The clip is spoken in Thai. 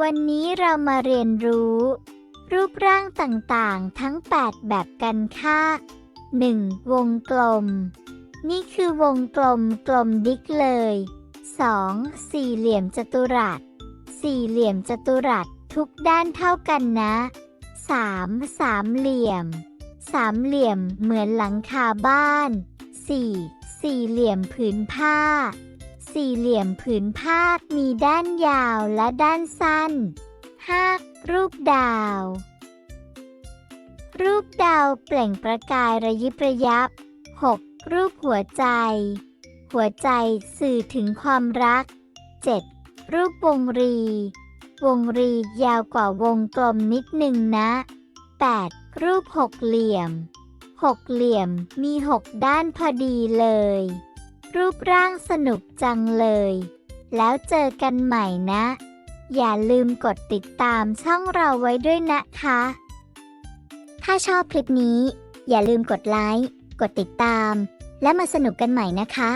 วันนี้เรามาเรียนรู้ รูปร่างต่างๆ ทั้ง 8 แบบกันค่ะ 1. วงกลม นี่คือวงกลมกลมดิกเลย 2. สี่เหลี่ยมจัตุรัส สี่เหลี่ยมจัตุรัสทุกด้านเท่ากันนะ 3. สามเหลี่ยม สามเหลี่ยมเหมือนหลังคาบ้าน 4. สี่เหลี่ยมผืนผ้า สี่เหลี่ยมผืนผ้ามีด้านยาวและด้านสั้น 5. รูปดาว รูปดาวเปล่งประกายระยิบระยับ 6. รูปหัวใจ หัวใจสื่อถึงความรัก 7. รูปวงรี วงรียาวกว่าวงกลมนิดหนึ่งนะ 8. รูปหกเหลี่ยม หกเหลี่ยมมีหกด้านพอดีเลย รูปร่างสนุกจังเลย แล้วเจอกันใหม่นะ อย่าลืมกดติดตามช่องเราไว้ด้วยนะคะ ถ้าชอบคลิปนี้ อย่าลืมกดไลค์ กดติดตาม และมาสนุกกันใหม่นะคะ